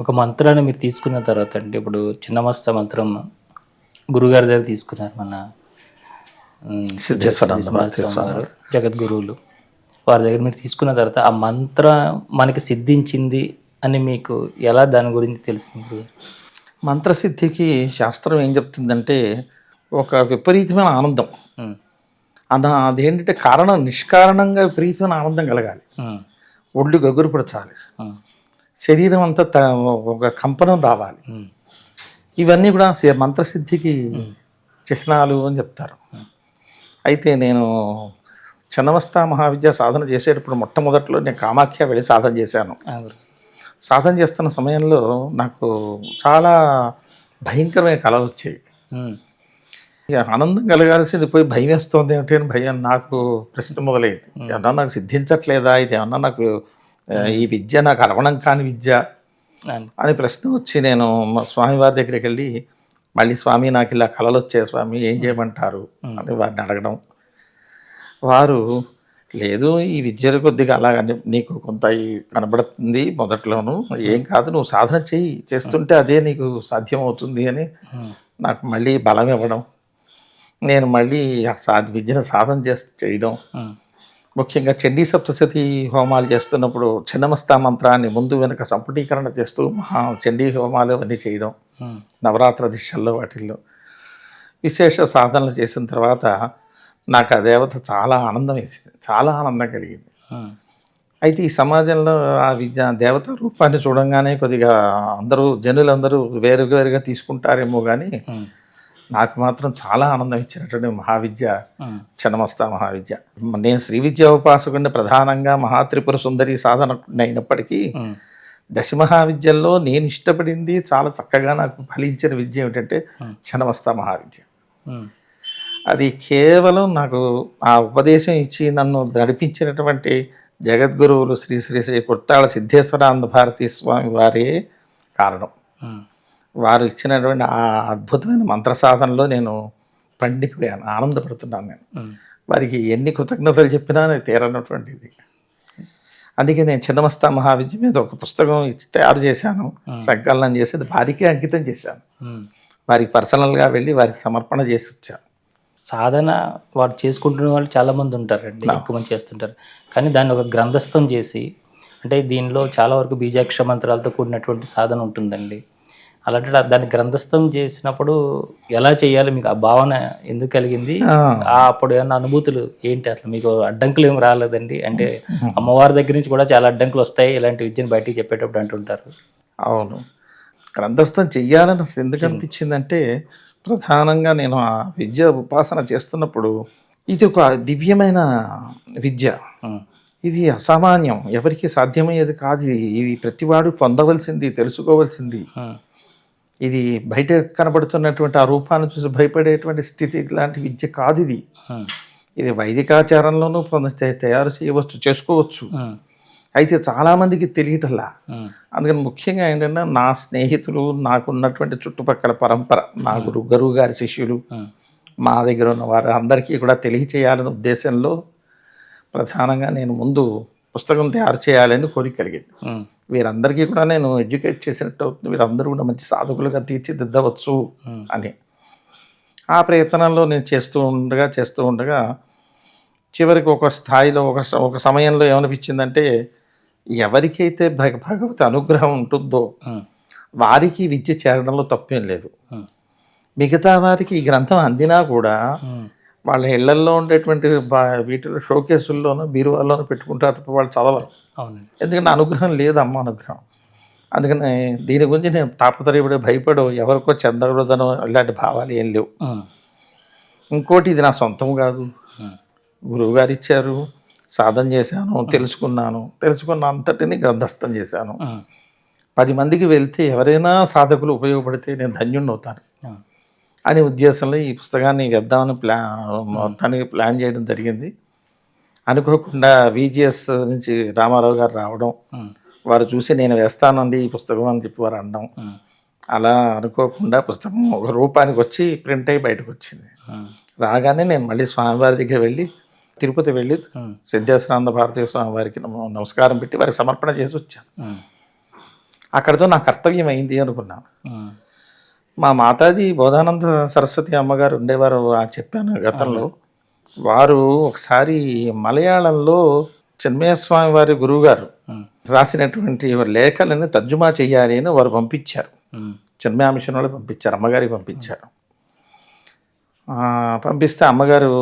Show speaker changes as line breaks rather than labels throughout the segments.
ఒక మంత్రాన్ని మీరు తీసుకున్న తర్వాత అంటే ఇప్పుడు చిన్నమస్త మంత్రం గురుగారి దగ్గర తీసుకున్నారు మన జగద్గురువులు. వారి దగ్గర మీరు తీసుకున్న తర్వాత ఆ మంత్ర మనకి సిద్ధించింది అని మీకు ఎలా దాని గురించి తెలిసింది?
మంత్రసిద్ధికి శాస్త్రం ఏం చెప్తుందంటే ఒక విపరీతమైన ఆనందం. అన్న అదేంటంటే కారణం నిష్కారణంగా విపరీతమైన ఆనందం కలగాలి. ఒళ్ళు గగురు పడచాలి. శరీరం అంతా ఒక కంపనం రావాలి. ఇవన్నీ కూడా మంత్రసిద్ధికి చిహ్నాలు అని చెప్తారు. అయితే నేను చిన్నవస్థ మహావిద్య సాధన చేసేటప్పుడు మొట్టమొదట్లో నేను కామాఖ్య వెళ్ళి సాధన చేశాను. సాధన చేస్తున్న సమయంలో నాకు చాలా భయంకరమైన కళలు వచ్చాయి ఆనందం కలగాల్సింది పోయి భయం వేస్తుంది ఏమిటి అని భయం నాకు ప్రశ్న మొదలైంది. ఏమన్నా నాకు సిద్ధించట్లేదా? ఇది ఏమన్నా నాకు ఈ విద్య నాకు అరవణం కాని విద్య. అని ప్రశ్న వచ్చి నేను స్వామివారి దగ్గరికి వెళ్ళి మళ్ళీ స్వామి నాకు ఇలా కళలు వచ్చాయి స్వామి ఏం చేయమంటారు? అని వారిని అడగడం. వారు లేదు ఈ విద్యలు కొద్దిగా అలాగని నీకు కొంత కనబడుతుంది మొదట్లోను ఏం కాదు నువ్వు సాధన చెయ్యి చేస్తుంటే అదే నీకు సాధ్యం అవుతుంది అని నాకు మళ్ళీ బలం ఇవ్వడం. నేను మళ్ళీ విద్యను సాధన చేస్తూ చేయడం. ముఖ్యంగా చండీ సప్తశతి హోమాలు చేస్తున్నప్పుడు చిన్నమస్తా మంత్రాన్ని ముందు వెనుక సంపుటీకరణ చేస్తూ మహా చండీ హోమాలు అవన్నీ చేయడం నవరాత్ర దిశల్లో వాటిల్లో విశేష సాధనలు చేసిన తర్వాత నాకు ఆ దేవత చాలా ఆనందం వేసింది చాలా ఆనందం కలిగింది. అయితే ఈ సమాజంలో ఆ విద్య దేవత రూపాన్ని చూడంగానే కొద్దిగా అందరూ జనులందరూ వేరువేరుగా తీసుకుంటారేమో కానీ నాకు మాత్రం చాలా ఆనందం ఇచ్చినటువంటి మహావిద్య చిన్నమస్తా మహావిద్య. నేను శ్రీ విద్యా ఉపాసకుడిని ప్రధానంగా మహాత్రిపుర సుందరి సాధన అయినప్పటికీ దశ మహావిద్యల్లో నేను ఇష్టపడింది చాలా చక్కగా నాకు ఫలించిన విద్య ఏమిటంటే క్షణమస్తా మహావిద్య. అది కేవలం నాకు ఆ ఉపదేశం ఇచ్చి నన్ను నడిపించినటువంటి జగద్గురువులు శ్రీ శ్రీ శ్రీ కొట్టాళ సిద్ధేశ్వరానంద భారతీ స్వామి వారే కారణం. వారు ఇచ్చినటువంటి ఆ అద్భుతమైన మంత్ర సాధనలో నేను పండిపోయాను ఆనందపడుతున్నాను నేను. వారికి ఎన్ని కృతజ్ఞతలు చెప్పినా తీరనటువంటిది. అందుకే నేను చిన్నమస్తా మహావిద్య మీద ఒక పుస్తకం ఇచ్చి తయారు చేశాను సంకలనం చేసి అది వారికే అంకితం చేశాను. వారికి పర్సనల్గా వెళ్ళి వారికి సమర్పణ చేసి వచ్చాను
సాధన వారు చేసుకుంటున్న వాళ్ళు చాలా మంది ఉంటారండి ఎక్కువ మంది చేస్తుంటారు. కానీ దాన్ని ఒక గ్రంథస్థం చేసి అంటే దీనిలో చాలా వరకు బీజాక్షర మంత్రాలతో కూడినటువంటి సాధన ఉంటుందండి. అలాంటి దాన్ని గ్రంథస్థం చేసినప్పుడు ఎలా చేయాలి? మీకు ఆ భావన ఎందుకు కలిగింది? అప్పుడు ఏమన్నా అనుభూతులు ఏంటి? అసలు మీకు అడ్డంకులు ఏమి రాలేదండి? అంటే అమ్మవారి దగ్గర నుంచి కూడా చాలా అడ్డంకులు వస్తాయి. ఇలాంటి విద్యను బయటికి చెప్పేటప్పుడు అంటుంటారు.
అవును. గ్రంథస్థం చెయ్యాలని అసలు ఎందుకు అనిపించిందంటే ప్రధానంగా నేను ఆ విద్య ఉపాసన చేస్తున్నప్పుడు ఇది ఒక దివ్యమైన విద్య. ఇది అసామాన్యం. ఎవరికి సాధ్యమయ్యేది కాదు. ఇది ప్రతివాడు పొందవలసింది తెలుసుకోవాల్సింది. ఇది బయట కనబడుతున్నటువంటి ఆ రూపాన్ని చూసి భయపడేటువంటి స్థితి లాంటి విద్య కాదు ఇది. ఇది వైదికాచారంలోనూ పొంద తయారు చేయవచ్చు చేసుకోవచ్చు. అయితే చాలామందికి తెలియటల్లా అందుకని ముఖ్యంగా ఏంటంటే నా స్నేహితులు నాకున్నటువంటి చుట్టుపక్కల పరంపర నా గురు గురువు గారి శిష్యులు మా దగ్గర ఉన్న వారు అందరికీ కూడా తెలియచేయాలనే ఉద్దేశంలో ప్రధానంగా నేను ముందు పుస్తకం తయారు చేయాలని కోరిక కలిగింది. వీరందరికీ కూడా నేను ఎడ్యుకేట్ చేసినట్టు అవుతుంది. వీరందరూ కూడా మంచి సాధకులుగా తీర్చిదిద్దవచ్చు అని. ఆ ప్రయత్నంలో నేను చేస్తూ ఉండగా చేస్తూ ఉండగా చివరికి ఒక స్థాయిలో ఒక ఒక సమయంలో ఏమనిపించిందంటే ఎవరికైతే భగ భగవతి అనుగ్రహం ఉంటుందో వారికి విద్య చేరడంలో తప్పేం లేదు. మిగతా వారికి ఈ గ్రంథం అందినా కూడా వాళ్ళ ఇళ్ళల్లో ఉండేటువంటి బా వీటిలో షోకేసుల్లోనూ బీరువాల్లోనూ పెట్టుకుంటారు తప్ప వాళ్ళు చదవరు.
అవునండి.
ఎందుకంటే అనుగ్రహం లేదు అమ్మ అనుగ్రహం. అందుకని దీని గురించి నేను తాపత్రయపడి భయపడు ఎవరికో చెందకూడదనో ఇలాంటి భావాలు ఏం లేవు. ఇంకోటి ఇది నా సొంతం కాదు. గురువుగారు ఇచ్చారు సాధన చేశాను తెలుసుకున్నాను. తెలుసుకున్న అంతటిని గ్రంథస్థం చేశాను. పది మందికి వెళ్తే ఎవరైనా సాధకులు ఉపయోగపడితే నేను ధన్యుణ్ణి అవుతాను అనే ఉద్దేశంలో ఈ పుస్తకాన్ని వేద్దామని ప్లా మొత్తానికి ప్లాన్ చేయడం జరిగింది. అనుకోకుండా విజిఎస్ నుంచి రామారావు గారు రావడం వారు చూసి నేను వేస్తానండి ఈ పుస్తకం అని చెప్పి వారు అనడం. అలా అనుకోకుండా పుస్తకం ఒక రూపానికి వచ్చి ప్రింట్ అయ్యి బయటకు వచ్చింది. రాగానే నేను మళ్ళీ స్వామివారి దగ్గర వెళ్ళి తిరుపతి వెళ్ళి సిద్ధేశ్వరానంద భారతీయ స్వామి వారికి నమ- నమస్కారం పెట్టి వారికి సమర్పణ చేసి వచ్చాను. అక్కడితో నా కర్తవ్యం అయింది అనుకున్నాను. మా మాతాజీ బోధానంద సరస్వతి అమ్మగారు ఉండేవారు ఆ చెప్పాను గతంలో. వారు ఒకసారి మలయాళంలో చిన్మయ స్వామి వారి గురువుగారు రాసినటువంటి లేఖలని తర్జుమా చేయాలి అని వారు పంపించారు. చిన్మయ మిషన్ వాళ్ళు పంపించారు అమ్మగారికి పంపించారు. పంపిస్తే అమ్మగారు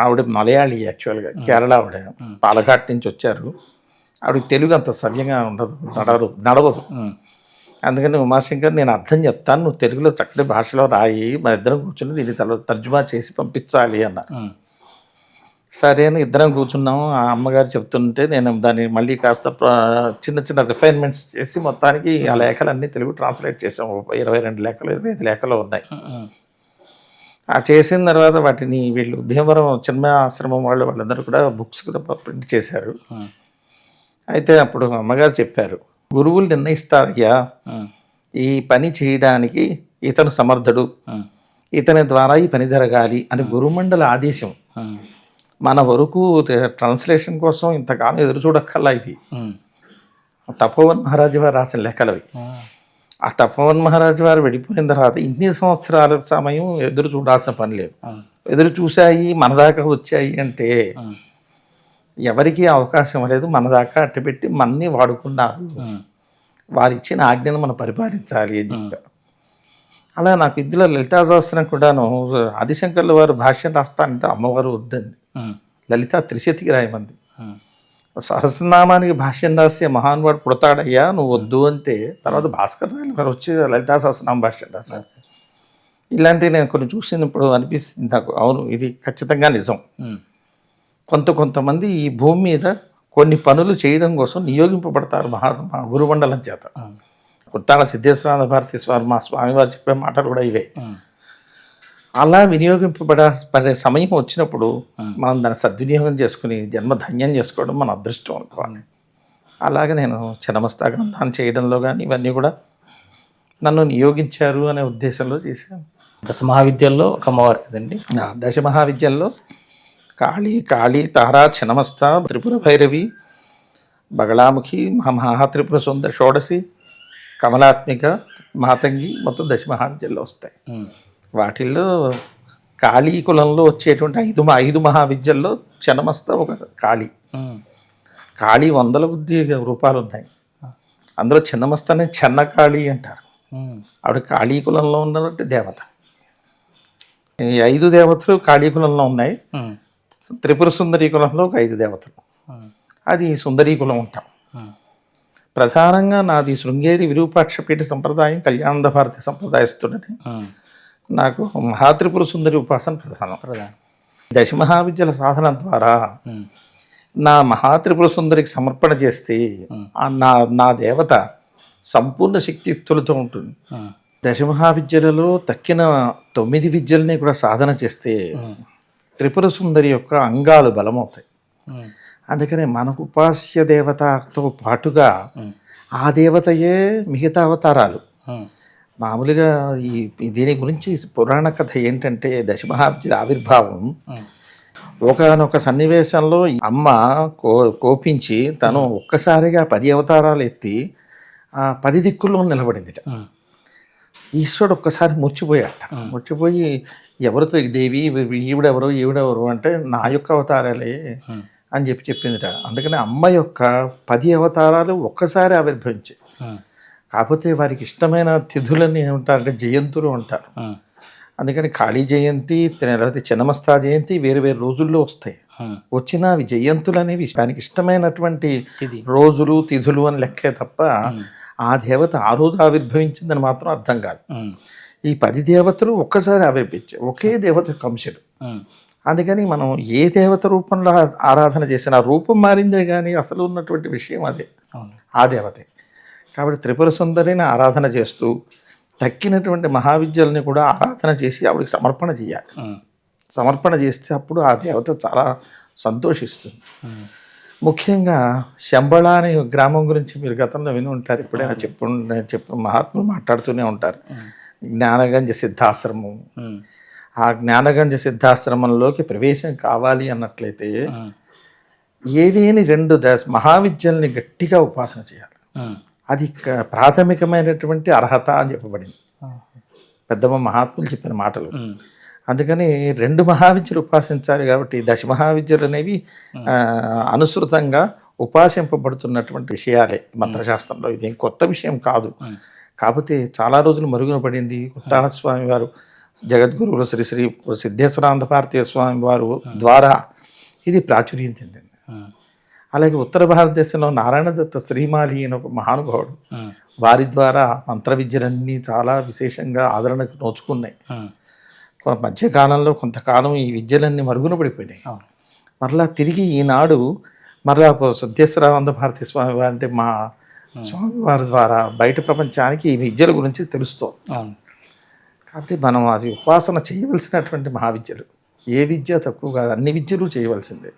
ఆవిడ మలయాళీ యాక్చువల్గా కేరళ ఆవిడ. పాలఘాట్ నుంచి వచ్చారు. ఆవిడ తెలుగు అంత సవ్యంగా ఉండదు నడవదు నడవదు. అందుకని ఉమాశంకర్ నేను అర్థం చెప్తాను నువ్వు తెలుగులో చక్కటి భాషలో రాయి మన ఇద్దరం కూర్చుని దీన్ని తల తర్జుమా చేసి పంపించాలి అన్నారు
ఉమ్,
సరే అని ఇద్దరం కూర్చున్నాము. ఆ అమ్మగారు చెప్తుంటే నేను దాన్ని మళ్ళీ కాస్త చిన్న చిన్న రిఫైన్మెంట్స్ చేసి మొత్తానికి ఆ లేఖలన్నీ తెలుగు ట్రాన్స్లేట్ చేసాం ఇరవై రెండు లేఖలు ఇరవై ఐదు లేఖలు ఉన్నాయి. ఆ చేసిన తర్వాత వాటిని వీళ్ళు భీమవరం చిన్మయ ఆశ్రమం వాళ్ళు వాళ్ళందరూ కూడా బుక్స్ కూడా ప్రింట్ చేశారు. అయితే అప్పుడు అమ్మగారు చెప్పారు గురువులు నిర్ణయిస్తారయ్యా ఈ పని చేయడానికి ఇతను సమర్థుడు. ఇతని ద్వారా ఈ పని జరగాలి అని గురుమండల ఆదేశం. మన వరకు ట్రాన్స్లేషన్ కోసం ఇంతకాలం ఎదురు చూడక్కర్లా ఇవి తపోవన్ మహారాజు వారు రాసిన లెక్కలు అవి. ఆ. తపోవన్ మహారాజు వారు వెళ్ళిపోయిన తర్వాత ఇన్ని సంవత్సరాల సమయం ఎదురు చూడాల్సిన పని లేదు. ఎదురు చూశాయి మన దాకా వచ్చాయి అంటే ఎవరికి అవకాశం లేదు. మన దాకా అట్టపెట్టి మన్ని వాడుకున్నారు. వారు ఇచ్చిన ఆజ్ఞను మనం పరిపాలించాలి అని చెప్పారు. అలా నాకు ఇందులో లలితా సహస్రం కూడాను ఆదిశంకర్ల వారు భాష్యం రాస్తా అంటే అమ్మవారు వద్దండి. లలిత త్రిశతికి రాయమంది. సహస్రనామానికి భాష్యం రాసే మహానుభావుడు పుడతాడయ్యా నువ్వు వద్దు అంటే తర్వాత భాస్కర్ రాయలు గారు వచ్చి లలితా సహస్రనామ భాష్యం రాశారు. ఇలాంటివి నేను కొన్ని చూసినప్పుడు అనిపిస్తుంది నాకు. అవును ఇది ఖచ్చితంగా నిజం. కొంత కొంతమంది ఈ భూమి మీద కొన్ని పనులు చేయడం కోసం నియోగింపబడతారు మహా గురుమండలం చేత.
ఉమ్,
ఉత్తాన సిద్ధేశ్వరానంద భారతీ స్వామి మా స్వామివారు చెప్పే మాటలు కూడా ఇవే. అలా వినియోగింపబడ పడే సమయం వచ్చినప్పుడు. మనం దాన్ని సద్వినియోగం చేసుకుని జన్మ ధన్యం చేసుకోవడం మన అదృష్టం అనుకోవాలి. అలాగే నేను చిన్నమస్తా గ్రంథాన్ని చేయడంలో కానీ ఇవన్నీ కూడా నన్ను నియోగించారు అనే ఉద్దేశంలో చేశాను.
దశ మహావిద్యల్లో ఒక అమ్మవారు కదండి?
నా దశ మహావిద్యల్లో కాళీ కాళీ తారా చిన్నమస్త త్రిపుర భైరవి బగళాముఖి మహాత్రిపుర సుందర షోడసి కమలాత్మిక మాతంగి మొత్తం దశ మహావిద్యల్లో వస్తాయి. వాటిల్లో కాళీ కులంలో వచ్చేటువంటి ఐదు ఐదు మహావిద్యల్లో చిన్నమస్త ఒక కాళీ. కాళీ వందల కొద్ది రూపాలు ఉన్నాయి. అందులో చిన్నమస్తనే చెన్న కాళీ అంటారు. ఆవిడ కాళీ కులంలో ఉన్నటువంటి దేవత. ఈ ఐదు దేవతలు కాళీ కులంలో ఉన్నాయి. త్రిపుర సుందరీ కులంలో ఒక ఐదు దేవతలు. అది సుందరీ కులం ఉంటాం. ప్రధానంగా నాది శృంగేరి విరూపాక్షపీఠ సంప్రదాయం కళ్యాణ భారతి సంప్రదాయస్తుడని నాకు మహాత్రిపుర సుందరి ఉపాసన ప్రధానం.
ప్రధానం.
దశ మహావిద్యల సాధన ద్వారా నా మహాత్రిపుర సుందరికి సమర్పణ చేస్తే నా నా దేవత సంపూర్ణ శక్తియుక్తులతో ఉంటుంది.
ఉమ్,
దశ మహావిద్యలలో తక్కిన తొమ్మిది విద్యల్ని కూడా సాధన చేస్తే త్రిపుర సుందరి యొక్క అంగాలు బలమవుతాయి. అందుకనే మనకు ఉపాస్య దేవతతో పాటుగా ఆ దేవతయే మిగతా అవతారాలు. మామూలుగా ఈ దీని గురించి పురాణ కథ ఏంటంటే దశమహావిద్యుల ఆవిర్భావం. ఒకనొక సన్నివేశంలో ఈ అమ్మ కో కోపించి తను ఒక్కసారిగా పది అవతారాలు ఎత్తి ఆ పది దిక్కుల్లో నిలబడిందిట. ఈశ్వరుడు ఒక్కసారి ముచ్చిపోయాట. ముచ్చిపోయి ఎవరితో దేవి ఈవిడెవరు ఈవిడెవరు? అంటే నా యొక్క అవతారాలే అని చెప్పి చెప్పిందిట. అందుకని అమ్మ యొక్క పది అవతారాలు ఒక్కసారి ఆవిర్భవించాయి కాకపోతే వారికి ఇష్టమైన తిథులని ఏమంటారంటే జయంతులు ఉంటారు అందుకని కాళీ జయంతి లేకపోతే చిన్నమస్తా జయంతి వేరు వేరు రోజుల్లో వస్తాయి. వచ్చిన అవి జయంతులు అనేవి దానికి ఇష్టమైనటువంటి రోజులు తిథులు అని లెక్కే తప్ప ఆ దేవత ఆ రోజు ఆవిర్భవించిందని మాత్రం అర్థం కాదు. ఈ పది దేవతలు ఒక్కసారి ఆవిర్భించాయి ఒకే దేవత యొక్క అంశలు.
ఉమ్,
అందుకని మనం ఏ దేవత రూపంలో ఆరాధన చేసినా రూపం మారిందే కానీ అసలు ఉన్నటువంటి విషయం అదే. ఆ దేవతే. కాబట్టి త్రిపుర సుందరిని ఆరాధన చేస్తూ తక్కినటువంటి మహావిద్యల్ని కూడా ఆరాధన చేసి ఆవిడకి సమర్పణ చేయాలి. సమర్పణ చేస్తే అప్పుడు ఆ దేవత చాలా సంతోషిస్తుంది. ముఖ్యంగా శంబళ అనే గ్రామం గురించి మీరు గతంలో విని ఉంటారు. ఎప్పుడైనా చెప్పు చెప్పు మహాత్ములు మాట్లాడుతూనే ఉంటారు. జ్ఞానగంజ సిద్ధాశ్రమం. ఆ. జ్ఞానగంజ సిద్ధాశ్రమంలోకి ప్రవేశం కావాలి అన్నట్లయితే ఏవేని రెండు దశ మహావిద్యల్ని గట్టిగా ఉపాసన చేయాలి. అది ప్రాథమికమైనటువంటి అర్హత అని చెప్పబడింది. పెద్దమ్మ మహాత్ములు చెప్పిన మాటలు. అందుకని రెండు మహావిద్యలు ఉపాసించాలి కాబట్టి దశ మహావిద్యలు అనేవి అనుసృతంగా ఉపాసింపబడుతున్నటువంటి విషయాలే మంత్రశాస్త్రంలో ఇది కొత్త విషయం కాదు. కాకపోతే చాలా రోజులు మరుగున పడింది ఉత్తాన స్వామి వారు జగద్గురువులు శ్రీ శ్రీ సిద్ధేశ్వరానంద భారతీయ స్వామి వారు ద్వారా ఇది ప్రాచుర్యం చెందింది. అలాగే ఉత్తర భారతదేశంలో నారాయణదత్త శ్రీమాలి అనే ఒక మహానుభావుడు. వారి ద్వారా మంత్ర విద్యలన్నీ చాలా విశేషంగా ఆదరణకు నోచుకున్నాయి. మధ్యకాలంలో కొంతకాలం ఈ విద్యలన్నీ మరుగున పడిపోయినాయి. మరలా తిరిగి ఈనాడు మరలా సిద్ధేశ్వరానంద భారతీయ స్వామి వారి అంటే మా స్వామివారి ద్వారా బయట ప్రపంచానికి ఈ విద్యల గురించి తెలుస్తోంది.
అవును.
కాబట్టి మనం అది ఉపాసన చేయవలసినటువంటి మహావిద్యలు. ఏ విద్య తక్కువ కాదు అన్ని విద్యలు చేయవలసిందే.